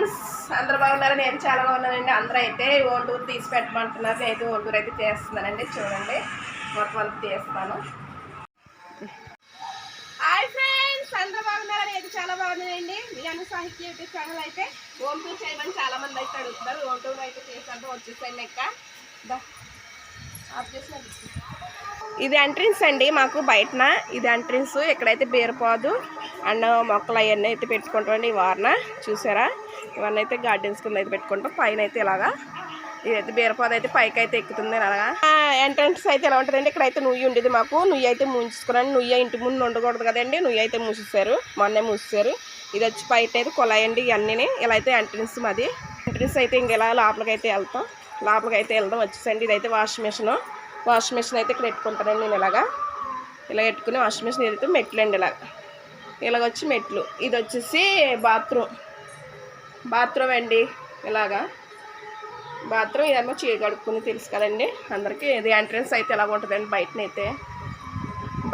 Friends అందరు బాగున్నారు? నేను చాలా బాగున్నానండి. అందరూ అయితే ఒంటూరు తీసి పెట్టమంటున్నారు నేను అయితే ఒంటూరు అయితే చేస్తున్నానండి. చూడండి. మొత్తం అంతా తీస్తాను. హాయ్ ఫ్రెండ్స్ అందరూ బాగున్నారు? నేను చాలా బాగున్నానండి. మీ సాహిత్య యూట్యూబ్ ఛానల్ అయితే ఓంటూరు చేయమని చాలా మంది అయితే అడుగుతున్నారు. ఒంటూరు అయితే చేశాను వచ్చేసాను లెక్క ఇది ఎంట్రన్స్ అండి. మాకు బయటన. ఇది ఎంట్రన్స్ ఇక్కడైతే బీరపాదు. అండ్ మొక్కలు అవన్నీ అయితే పెట్టుకుంటామండి ఈ వారన. చూసారా? ఇవన్నీ అయితే గార్డెన్స్ కింద అయితే పెట్టుకుంటాం. పైన అయితే ఇలాగా. ఇదైతే బీరపాద అయితే పైకి అయితే ఎక్కుతుంది అలాగా ఎంట్రన్స్ అయితే ఎలా ఉంటుందండి? ఇక్కడైతే నుయ్యి ఉండేది మాకు. నుయ్యి అయితే ముంచుకున్నాను నుయ్యి ఇంటి ముందు ఉండకూడదు కదండి. నుయ్యి అయితే మూసేసారు మొన్నే మూసేసారు ఇది వచ్చి బయట అయితే కొలాయి అండి ఇవన్నీ ఇలా అయితే ఎంట్రన్స్ మాది. ఎంట్రన్స్ అయితే ఇంక ఇలా లోపలికి అయితే వెళ్తాం. లోపలికి అయితే వెళ్దాం వచ్చేసండి. ఇదైతే వాషింగ్ మిషన్. వాషింగ్ మిషన్ అయితే ఇక్కడ పెట్టుకుంటానండి నేను ఇలాగా. ఇలా పెట్టుకుని వాషింగ్ మిషన్ వెళ్తే మెట్లండి ఇలాగా ఇలాగ. ఇలాగ వచ్చి మెట్లు. ఇది వచ్చేసి బాత్రూమ్. బాత్రూమ్ అండి ఇలాగా. బాత్రూమ్ ఇదేమో చీ కడుక్కుని తెలుసు కదండి. అందరికీ ఇది ఎంట్రన్స్ అయితే ఎలాగ ఉంటుందండి బయటనైతే.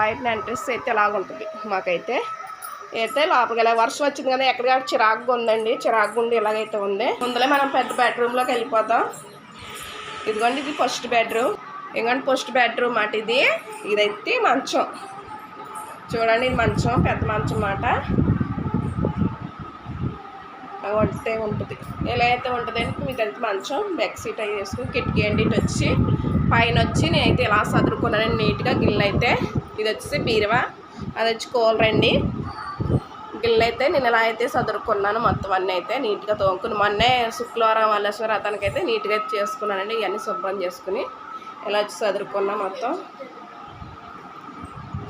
బయట ఎంట్రన్స్ అయితే ఎలాగ ఉంటుంది మాకైతే. అయితే లోపలికి ఇలా వర్షం వచ్చింది కదా ఎక్కడ చిరాకుగా ఉందండి. చిరాకుగా ఉండి ఇలాగైతే ఉంది. ముందులే మనం పెద్ద బెడ్రూమ్లోకి వెళ్ళిపోతాం. ఇదిగోండి ఇది ఫస్ట్ బెడ్రూమ్. ఇంకోండి ఫస్ట్ బెడ్రూమ్ మాట ఇది. ఇదైతే మంచం. చూడండి ఇది మంచం పెద్ద మంచం మాట. వంటే ఉంటుంది. ఎలా అయితే ఉంటుందంటే ఇదంతా మంచం బ్యాక్ సీట్ వేసుకుని కిటికీ అండి ఇటు వచ్చి. పైన వచ్చి నేనైతే ఇలా సదురుకున్నాను నీట్గా గిల్లు అయితే. ఇది వచ్చేసి బీరువా అది వచ్చి కూలరండి అండి. అయితే నేను ఇలా అయితే సదురుకున్నాను మొత్తం అన్నీ అయితే నీట్గా తోముకుని. మొన్నే శుక్రవారం మల్లేశ్వర అతనికైతే నీట్గా చేసుకున్నానండి ఇవన్నీ శుభ్రం చేసుకుని. ఇలా వచ్చి సదురుకున్నాను మొత్తం.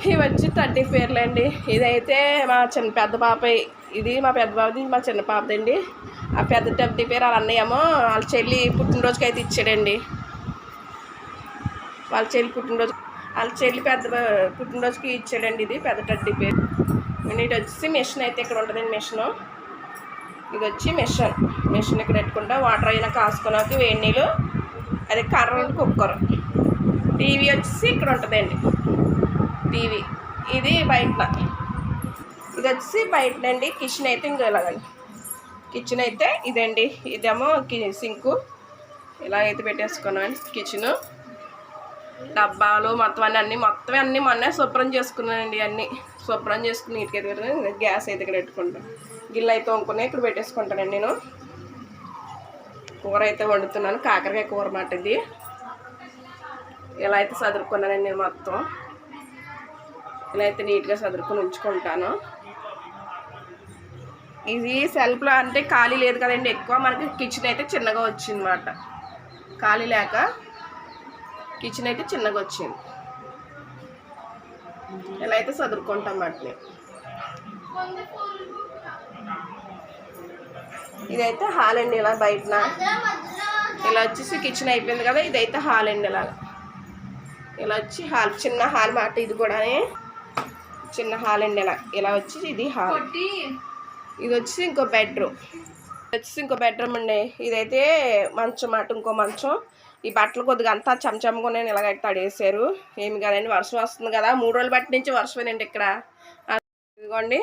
ఇవి వచ్చి థర్టీ పేర్లు అండి. ఇదైతే మా చిన్న పెద్ద పాప. ఇది మా పెద్ద బాబుది మా చిన్న పాపదండి. ఆ పెద్ద థర్టీ పేరు వాళ్ళ అన్నయ్యేమో వాళ్ళ చెల్లి పుట్టినరోజుకి అయితే ఇచ్చాడండి. వాళ్ళ చెల్లి పుట్టినరోజు వాళ్ళ చెల్లి పెద్ద పుట్టినరోజుకి ఇచ్చాడండి ఇది పెద్ద టడ్డీ పేరు ఇటు వచ్చేసి మిషన్ అయితే ఇక్కడ ఉంటుందండి మిషను. ఇది వచ్చి మిషన్. మిషన్ ఇక్కడ పెట్టుకుంటా వాటర్ అయినా కాసుకున్నాక వేడి నీళ్ళు అది కర్ర కుక్కర్. టీవీ వచ్చేసి ఇక్కడ ఉంటుందండి. టీవీ. ఇది బయట ఇది వచ్చేసి బయటనండి. కిచెన్ అయితే ఇంకా ఇలాగండి. కిచెన్ అయితే ఇదండి. ఇదేమో కి- సింకు. అయితే పెట్టేసుకున్నామండి కిచెను. డబ్బాలు మొత్తం అన్నీ అన్నీ మొత్తం అన్నీ మొన్నే శుభ్రం చేసుకున్నానండి అన్నీ. శుభ్రం చేసుకుని నీట్గా అయితే గ్యాస్ అయితే ఇక్కడ పెట్టుకుంటాను గిల్లు అయితే వండుకుని ఇక్కడ పెట్టేసుకుంటానండి నేను. కూర అయితే వండుతున్నాను. కాకరకాయ కూర మాట ఇది. ఇలా అయితే చదువుకున్నానండి నేను మొత్తం. ఇలా అయితే నీట్గా చదువుకుని ఉంచుకుంటాను. ఇది సెల్ఫ్లో అంటే ఖాళీ లేదు కదండి ఎక్కువ మనకి కిచెన్ అయితే చిన్నగా వచ్చిందన్నమాట. ఖాళీ లేక కిచెన్ అయితే చిన్నగా వచ్చింది. ఇలా అయితే చదువుకుంటాం వాటిని. ఇదైతే హాల్ అండి ఇలా బయటన. ఇలా వచ్చేసి కిచెన్ అయిపోయింది కదా ఇదైతే హాల్ అండి ఇలా ఇలా వచ్చి హాల్ చిన్న హాల్ మాట ఇది కూడా చిన్న హాల్ అండి ఇలా ఇలా వచ్చి ఇది హాల్. ఇది వచ్చి ఇంకో బెడ్రూమ్. వచ్చేసి ఇంకో బెడ్రూమ్ అండి. ఇదైతే మంచం మాట ఇంకో మంచం. ఈ బట్టలు కొద్దిగా అంతా చమచమగా ఇలాగైతే తడేసారు ఏమి కదండి వర్షం వస్తుంది కదా. మూడు రోజులు బట్టి నుంచి వర్షమేనండి ఇక్కడ. ఆ, ఇదిగోండి.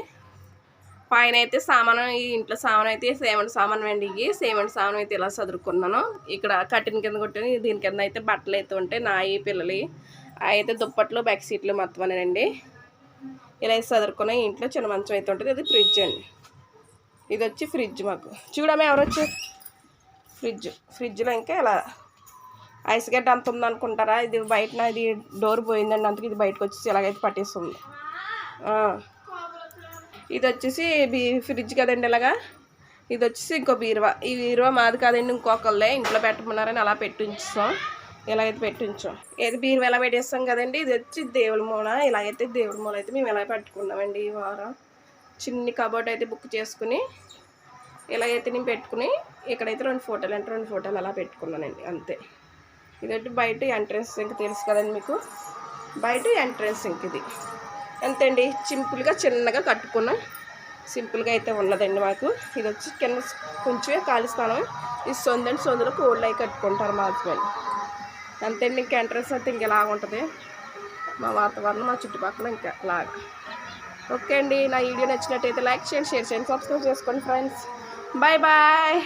పైన అయితే సామాను ఈ ఇంట్లో సామాన్ అయితే సేమంటి సామాన్ అండి ఇవి. సేమంటి సామాన్ అయితే ఇలా చదువుకున్నాను ఇక్కడ కట్టిన కింద కొట్టిన. దీని కింద అయితే బట్టలు అయితే ఉంటాయి. నాయి పిల్లలు. అయితే దుప్పట్లు బ్యాక్ సీట్లు మొత్తం అనేనండి. ఇలా అయితే ఇంట్లో చిన్న మంచం అయితే ఉంటుంది. ఇది ఫ్రిడ్జ్ అండి. ఇది వచ్చి ఫ్రిడ్జ్ మాకు. చూడమే ఎవరు వచ్చారు? ఫ్రిడ్జ్ ఫ్రిడ్జ్లో ఇంకా ఇలా ఐస్ గడ్డ అంత ఉందనుకుంటారా? ఇది బయటన ఇది డోర్ పోయిందండి. అందుకే ఇది బయటకు వచ్చేసి ఇలాగైతే పట్టేస్తుంది. ఇది వచ్చేసి బీ ఫ్రిడ్జ్ కదండి ఇలాగా? ఇది వచ్చేసి ఇంకో బీరువా. ఈ బీరువా మాది కాదండి. ఇంకొకళ్ళే ఇంట్లో పెట్టమన్నారని అలా పెట్టి ఇలా అయితే పెట్టించాం. ఇది ఏది బీరువా ఎలా పెట్టేస్తాం కదండి? ఇది వచ్చి దేవుడి మూల. ఇలాగైతే దేవుడి మూల అయితే మేము ఎలా పెట్టుకున్నామండి ఈ వారం? చిన్ని కబోర్డ్ అయితే బుక్ చేసుకుని ఇలాగైతే నేను పెట్టుకుని ఇక్కడైతే రెండు ఫోటోలు అంటే రెండు ఫోటోలు అలా పెట్టుకున్నానండి అంతే. ఇదొకటి బయట ఎంట్రన్స్ ఇంక తెలుసు కదండి మీకు? బయట ఎంట్రన్స్ ఇంక ఇది. అంతేండి సింపుల్గా చిన్నగా కట్టుకున్నాం సింపుల్గా అయితే ఉన్నదండి మాకు. ఇది వచ్చి కింద కొంచెమే ఖాళీ స్థానం ఇది సొందండి సొందులో కోళ్ళు అయి కట్టుకుంటారు మా హస్బెండ్ అంతేండి ఇంకా ఎంట్రన్స్ అయితే ఇంక ఇలా ఉంటుంది. మా వాతావరణం మా చుట్టుపక్కల ఇంకా లాగా ఓకే అండి నా వీడియో నచ్చినట్టయితే లైక్ చేయండి షేర్ చేయండి సబ్స్క్రైబ్ చేసుకోండి ఫ్రెండ్స్. Bye bye.